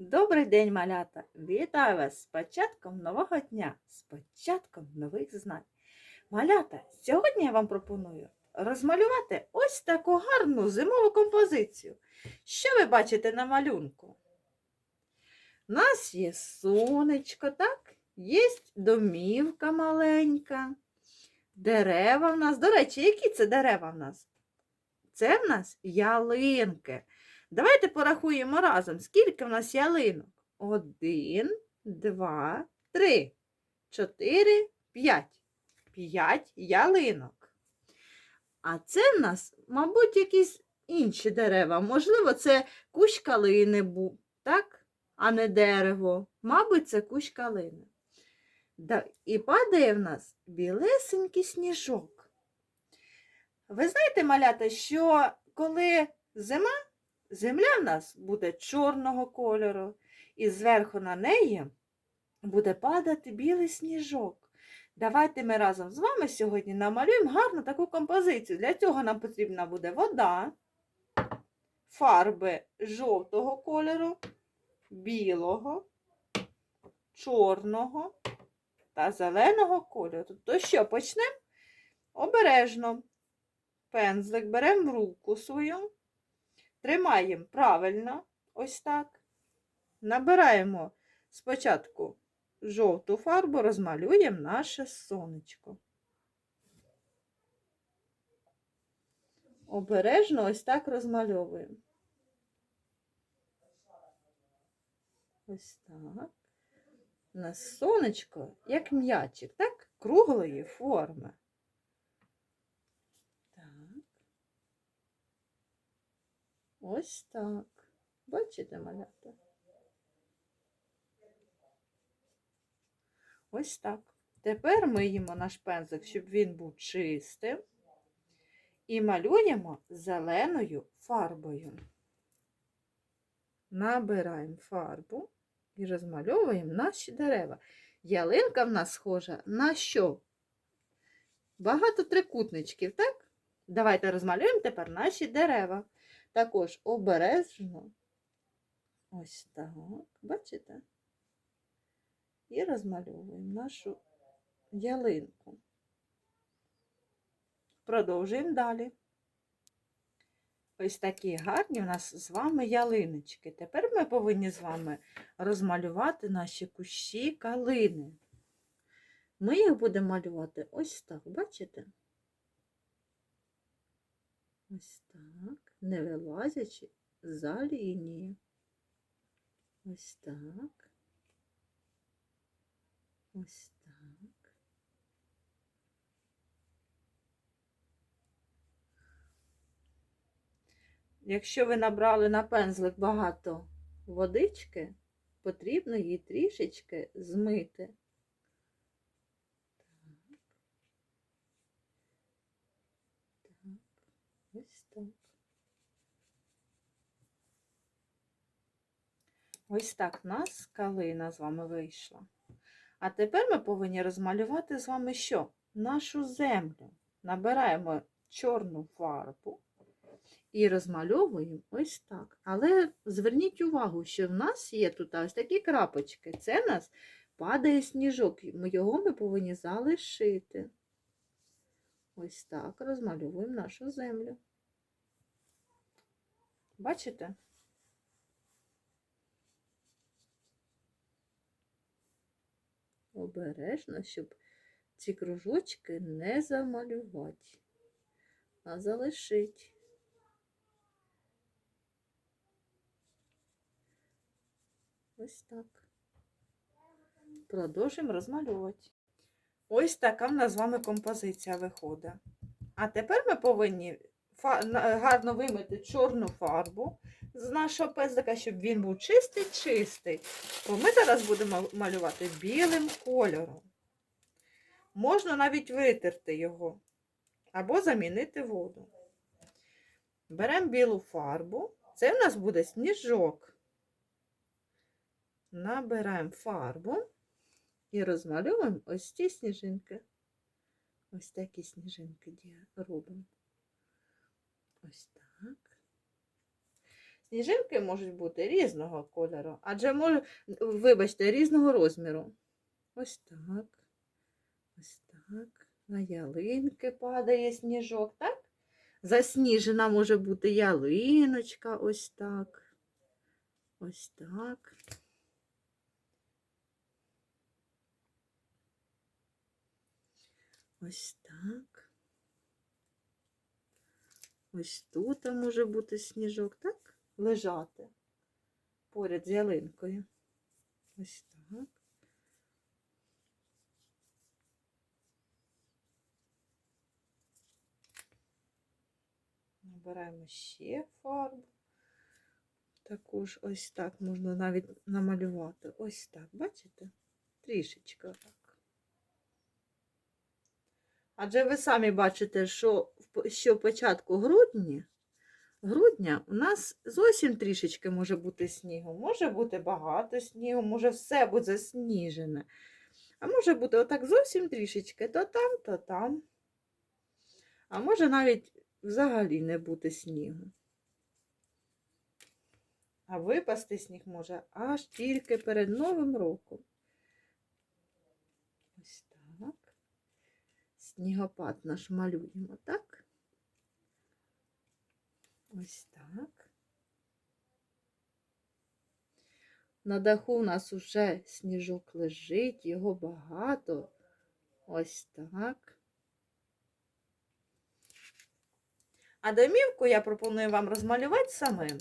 Добрий день, малята! Вітаю вас з початком нового дня, з початком нових знань. Малята, сьогодні я вам пропоную розмалювати ось таку гарну зимову композицію. Що ви бачите на малюнку? У нас є сонечко, так? Є домівка маленька, дерева в нас. До речі, які це дерева в нас? Це в нас ялинки. Давайте порахуємо разом, скільки в нас ялинок. Один, два, три, чотири, п'ять. П'ять ялинок. А це в нас, мабуть, якісь інші дерева. Можливо, це кущ калини так? А не дерево. Мабуть, це кущ калини. І падає в нас білесенький сніжок. Ви знаєте, малята, що коли зима, Земля в нас буде чорного кольору, і зверху на неї буде падати білий сніжок. Давайте ми разом з вами сьогодні намалюємо гарну таку композицію. Для цього нам потрібна буде вода, фарби жовтого кольору, білого, чорного та зеленого кольору. То що, почнемо? Обережно. Пензлик беремо в руку свою. Тримаємо правильно, ось так. Набираємо спочатку жовту фарбу, розмалюємо наше сонечко. Обережно ось так розмальовуємо. Ось так. У нас сонечко, як м'ячик, так? Круглої форми. Так. Ось так. Бачите, малята? Ось так. Тепер миємо наш пензик, щоб він був чистим. І малюємо зеленою фарбою. Набираємо фарбу і розмальовуємо наші дерева. Ялинка в нас схожа на що? Багато трикутничків, так? Давайте розмалюємо тепер наші дерева. Також обережно, ось так, бачите? І розмальовуємо нашу ялинку. Продовжуємо далі. Ось такі гарні у нас з вами ялиночки. Тепер ми повинні з вами розмалювати наші кущі калини. Ми їх будемо малювати ось так, бачите? Ось так, не вилазячи за лінію. Ось так. Ось так. Якщо ви набрали на пензлик багато водички, потрібно її трішечки змити. Так. Так. Ось так. Ось так в нас калина з вами вийшла. А тепер ми повинні розмалювати з вами що? Нашу землю. Набираємо чорну фарбу і розмальовуємо ось так. Але зверніть увагу, що в нас є тут ось такі крапочки. Це в нас падає сніжок. Його ми повинні залишити. Ось так розмальовуємо нашу землю. Бачите? Обережно, щоб ці кружочки не замалювати, а залишити. Ось так. Продовжуємо розмальовувати. Ось така в нас з вами композиція виходить. А тепер ми повинні гарно вимити чорну фарбу з нашого пензлика, щоб він був чистий-чистий. Бо ми зараз будемо малювати білим кольором. Можна навіть витерти його або замінити воду. Беремо білу фарбу. Це в нас буде сніжок. Набираємо фарбу і розмальовуємо ось ці сніжинки. Ось такі сніжинки робимо. Ось так. Сніжинки можуть бути різного кольору, адже може, вибачте, різного розміру. Ось так. Ось так. На ялинки падає сніжок, так? Засніжена може бути ялиночка, ось так. Ось так. Ось так. Ось тут може бути сніжок, так? Лежати поряд з ялинкою. Ось так. Набираємо ще фарбу. Також ось так можна навіть намалювати. Ось так, бачите? Трішечки так. Адже ви самі бачите, що, що початку грудня, грудня у нас зовсім трішечки може бути снігу. Може бути багато снігу, може все буде засніжене. А може бути отак зовсім трішечки, то там, то там. А може навіть взагалі не бути снігу. А випасти сніг може аж тільки перед Новим роком. Ось так. Снігопад наш малюємо, так? Ось так. На даху у нас уже сніжок лежить, його багато. Ось так. А домівку я пропоную вам розмалювати самим.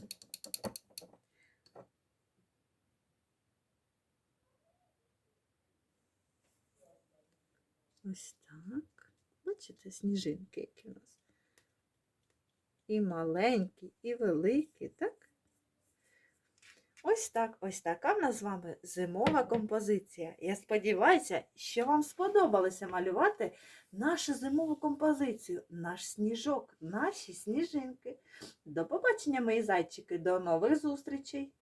Ось так. Бачите, сніжинки, які у нас. І маленькі, і великі, так? Ось так, ось така в нас з вами зимова композиція. Я сподіваюся, що вам сподобалося малювати нашу зимову композицію, наш сніжок, наші сніжинки. До побачення, мої зайчики, до нових зустрічей!